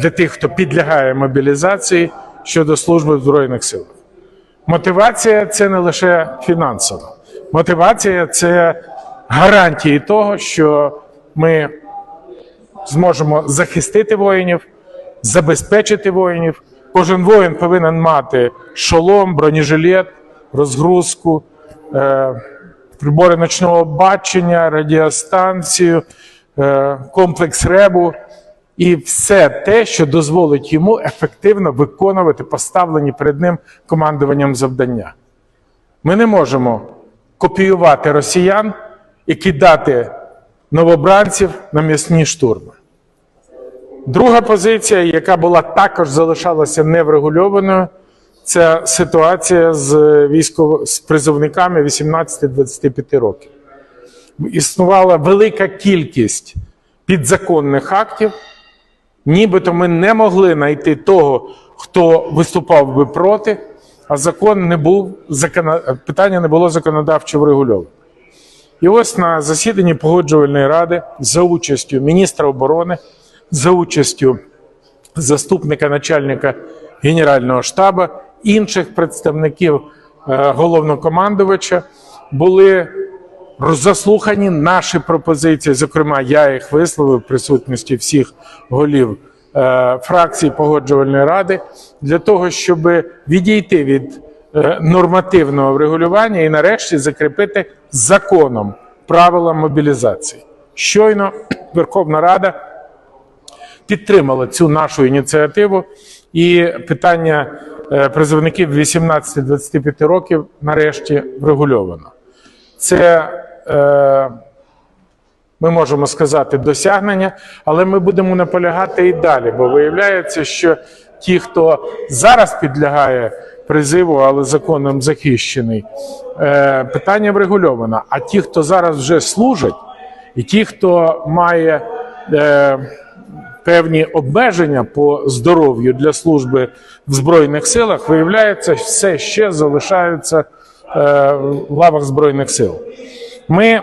для тих, хто підлягає мобілізації щодо служби в Збройних силах. Мотивація це не лише фінансова. Мотивація це гарантії того, що ми зможемо захистити воїнів, забезпечити воїнів. Кожен воїн повинен мати шолом, бронежилет, розгрузку, е, прибори ночного бачення, радіостанцію, е, комплекс ребу і все те, що дозволить йому ефективно виконувати поставлені перед ним командуванням завдання. Ми не можемо копіювати росіян і кидати новобранців на м'ясні штурми. Друга позиція, яка була також залишалася неврегульованою, це ситуація з військово з призовниками 18-25 років. Існувала велика кількість підзаконних актів, нібито ми не могли знайти того, хто виступав би проти, а закон не був питання не було законодавчо врегульоване. І ось на засіданні погоджувальної ради за участю міністра оборони, за участю заступника начальника Генерального штабу, інших представників е, головнокомандувача були заслухані наші пропозиції. Зокрема, я їх висловив в присутності всіх голів е, фракцій погоджувальної ради для того, щоб відійти від е, нормативного врегулювання і нарешті закріпити законом правила мобілізації. Щойно Верховна Рада підтримала цю нашу ініціативу, і питання е, призовників 18-25 років нарешті врегульовано. Це е, ми можемо сказати досягнення, але ми будемо наполягати і далі, бо виявляється, що ті, хто зараз підлягає призиву, але законом захищений, е, питання врегульовано. А ті, хто зараз вже служать, і ті, хто має е, певні обмеження по здоров'ю для служби в Збройних силах, виявляється, все ще залишаються е, в лавах Збройних сил. Ми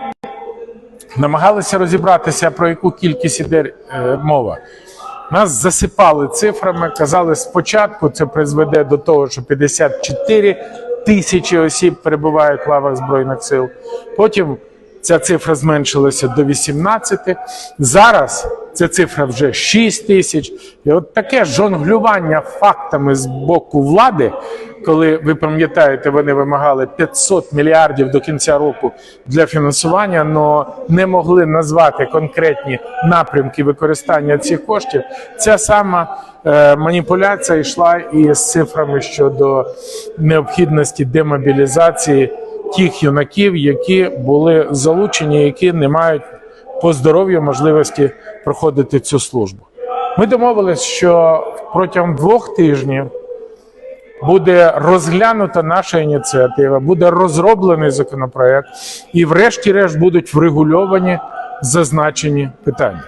намагалися розібратися, про яку кількість іде е, мова. Нас засипали цифрами, казали спочатку, це призведе до того, що 54 тисячі осіб перебувають в лавах Збройних сил. Потім ця цифра зменшилася до 18. Зараз ця цифра вже 6 тисяч. І от таке жонглювання фактами з боку влади, коли ви пам'ятаєте, вони вимагали 500 мільярдів до кінця року для фінансування, але не могли назвати конкретні напрямки використання цих коштів. Ця сама е, маніпуляція йшла і з цифрами щодо необхідності демобілізації тих юнаків, які були залучені, які не мають по здоров'ю можливості проходити цю службу. Ми домовились, що протягом двох тижнів буде розглянута наша ініціатива, буде розроблений законопроект, і, врешті-решт, будуть врегульовані зазначені питання.